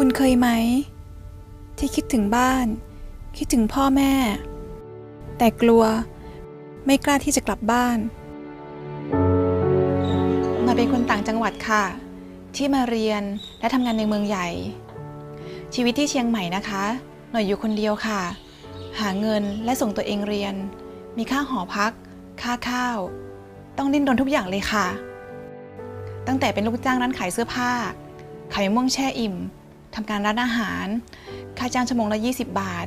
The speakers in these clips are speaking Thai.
คุณเคยไหม ที่คิดถึงบ้าน คิดถึงพ่อแม่ แต่กลัวไม่กล้าที่จะกลับบ้านหน่อยเป็นคนต่างจังหวัดค่ะ ที่มาเรียนและทำงานในเมืองใหญ่ ชีวิตที่เชียงใหม่นะคะ หน่อยอยู่คนเดียวค่ะ หาเงินและส่งตัวเองเรียน มีค่าหอพัก ค่าข้าว ต้องดิ้นรนทุกอย่างเลยค่ะ ตั้งแต่เป็นลูกจ้างร้านขายเสื้อผ้าขายมะม่วงแช่อิ่ม ทำการร้านอาหาร ค่าจ้างชั่วโมงละ 20 บาท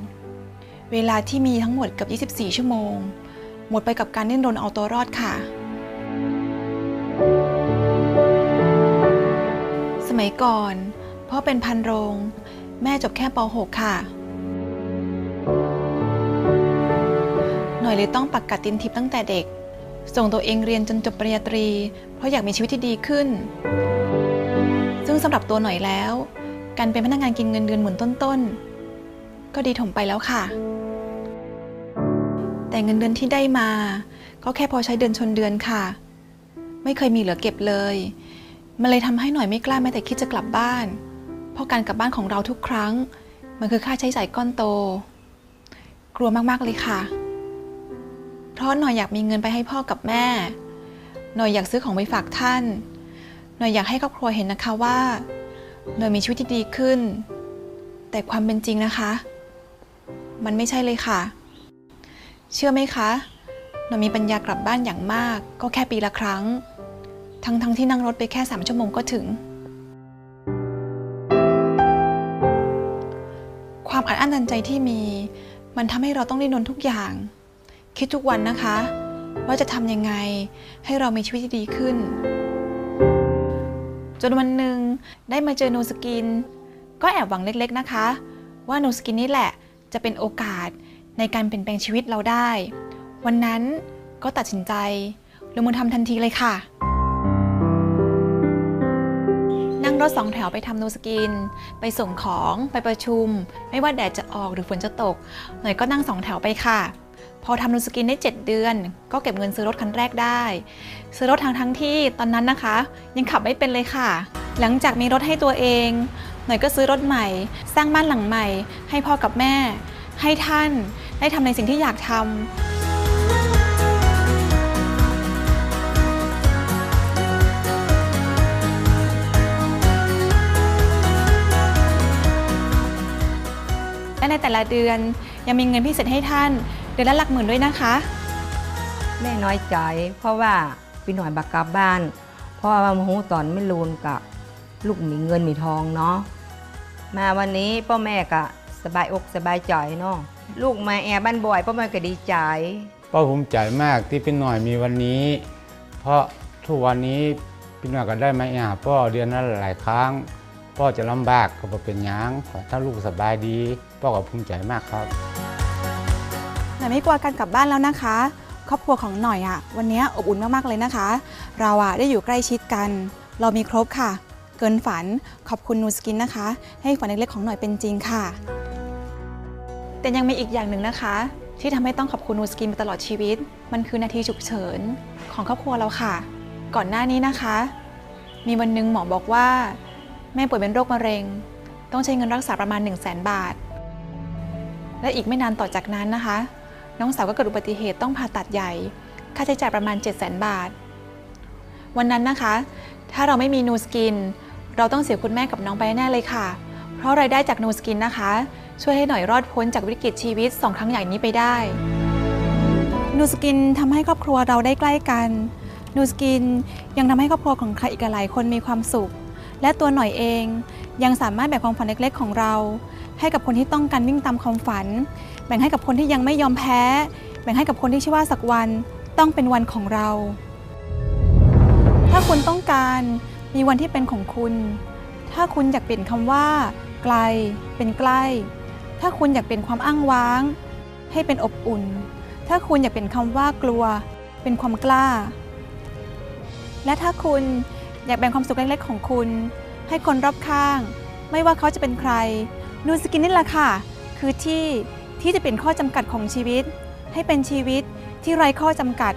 เวลาที่มีทั้งหมดเกับ 24 ชั่วโมง หมดไปกับการดิ้นรนเอาตัวรอดค่ะ สมัยก่อน พ่อเป็นพันโรง แม่จบแค่ป .6 ค่ะ หน่อยเลยต้องปักกัดตินทิพย์ตั้งแต่เด็ก ส่งตัวเองเรียนจนจบปริญญาตรี เพราะอยากมีชีวิตที่ดีขึ้น ซึ่งสำหรับตัวหน่อยแล้ว การเป็นพนักงานกินเงินเดือนหมื่นต้นๆ ก็ดีถมไปแล้วค่ะ แต่เงินเดือนที่ได้มา ก็แค่พอใช้เดือนชนเดือนค่ะ ไม่เคยมีเหลือเก็บเลย มันเลยทำให้หน่อยไม่กล้าแม้แต่คิดจะกลับบ้าน เพราะการกลับบ้านของเราทุกครั้ง มันคือค่าใช้จ่ายก้อนโต กลัวมากๆเลยค่ะ เพราะหน่อยอยากมีเงินไปให้พ่อกับแม่ หน่อยอยากซื้อของไปฝากท่าน หน่อยอยากให้ครอบครัวเห็นนะคะว่า หน่อยมีชีวิตที่ดีขึ้น แต่ความเป็นจริงนะคะ มันไม่ใช่เลยค่ะ เชื่อไหมคะหน่อยมีปัญญากลับบ้านอย่างมาก ก็แค่ปีละครั้ง ทั้งทั้งที่นั่งรถไปแค่สามชั่วโมงก็ถึง ความอัดอั้นตันใจที่มี มันทำให้เราต้องดิ้นรนทุกอย่าง คิดทุกวันนะคะ ว่าจะทำยังไงให้เรามีชีวิตที่ดีขึ้น จนวันหนึ่งได้มาเจอนูสกิน ก็แอบหวังเล็กๆนะคะ ว่านูสกินนี่แหละจะเป็นโอกาสในการเปลี่ยนแปลงชีวิตเราได้ วันนั้นก็ตัดสินใจลงมือทำทันทีเลยค่ะ นั่งรถสองแถวไปทำนูสกิน ไปส่งของไปประชุม ไม่ว่าแดดจะออกหรือฝนจะตก หน่อยก็นั่งสองแถวไปค่ะ พอทำนูสกินได้ 7 เดือน ก็เก็บเงินซื้อรถคันแรกได้ ซื้อรถทางทั้งที่ตอนนั้นนะคะ ยังขับไม่เป็นเลยค่ะ หลังจากมีรถให้ตัวเอง หน่อยก็ซื้อรถใหม่ สร้างบ้านหลังใหม่ ให้พ่อกับแม่ ให้ท่านได้ทำในสิ่งที่อยากทำและในแต่ละเดือนยังมีเงินพิเศษให้ท่าน ดือนละหลักหมื่นด้วยนะคะ แม่น้อยใจ เพราะว่าพี่หน่อยบักกลับบ้าน เพราะว่าโมโหตอนไม่รูนกับลูกมีเงินมีทองเนาะมาวันนี้พ่อแม่ก็สบายอกสบายใจเนาะลูกมาแอบบ้านบ่อยพ่อแม่ก็ดีใจป้าภูมิใจมากที่พี่หน่อยมีวันนี้ เพราะทุกวันนี้พี่หน่อยก็ได้มาหาพ่อเดือนละหลายครั้งพ่อจะลำบากก็บ่เป็นหยังถ้าลูกสบายดี พ่อก็ภูมิใจมากครับ หน่อยไม่กลัวการกลับบ้านแล้วนะคะ ครอบครัวของหน่อยอะวันนี้อบอุ่นมากๆเลยนะคะ เราอะได้อยู่ใกล้ชิดกัน เรามีครบค่ะ เกินฝันขอบคุณนูสกินนะคะ ให้ฝันเล็กๆของหน่อยเป็นจริงค่ะ แต่ยังมีอีกอย่างหนึ่งนะคะ ที่ทำให้ต้องขอบคุณนูสกินมาตลอดชีวิต มันคือนาทีฉุกเฉินของครอบครัวเราค่ะ ก่อนหน้านี้นะคะ มีวันหนึ่งหมอบอกว่า แม่ป่วยเป็นโรคมะเร็ง ต้องใช้เงินรักษาประมาณ 1 0 0 0 0แบาทและอีกไม่นานต่อจากนั้นนะคะ น้องสาวก็เกิดอุบัติเหตุต้องผ่าตัดใหญ่ ค่าใช้จ่ายประมาณ 7 0 0 0 0 0 บาท วันนั้นนะคะ ถ้าเราไม่มีนูสกิน เราต้องเสียคุณแม่กับน้องไปแน่เลยค่ะ เพราะรายได้จากนูสกินนะคะ ช่วยให้หน่อยรอดพ้นจากวิกฤตชีวิต 2 ครั้งใหญ่นี้ไปได้ นูสกินทำให้ครอบครัวเราได้ใกล้กัน นูสกินยังทำให้ครอบครัวของใครอีกหลายคนมีความสุข และตัวหน่อยเอง ยังสามารถแบ่งความฝันเล็กๆ ของเรา ให้กับคนที่ต้องการวิ่งตามความฝัน แบ่งให้กับคนที่ยังไม่ยอมแพ้ แบ่งให้กับคนที่เชื่อว่าสักวันต้องเป็นวันของเรา ถ้าคุณต้องการมีวันที่เป็นของคุณ ถ้าคุณอยากเปลี่ยนคำว่า ไกล เป็นใกล้ ถ้าคุณอยากเปลี่ยนความอ้างว้าง ให้เป็นอบอุ่น ถ้าคุณอยากเปลี่ยนคำว่ากลัว เป็นความกล้า และถ้าคุณ อยากแบ่งความสุขเล็กๆ ของคุณ ให้คนรอบข้าง ไม่ว่าเขาจะเป็นใคร นูนสกินนี่แหละค่ะ คือที่ที่จะเปลี่ยนข้อจำกัดของชีวิต ให้เป็นชีวิตที่ไร้ข้อจำกัด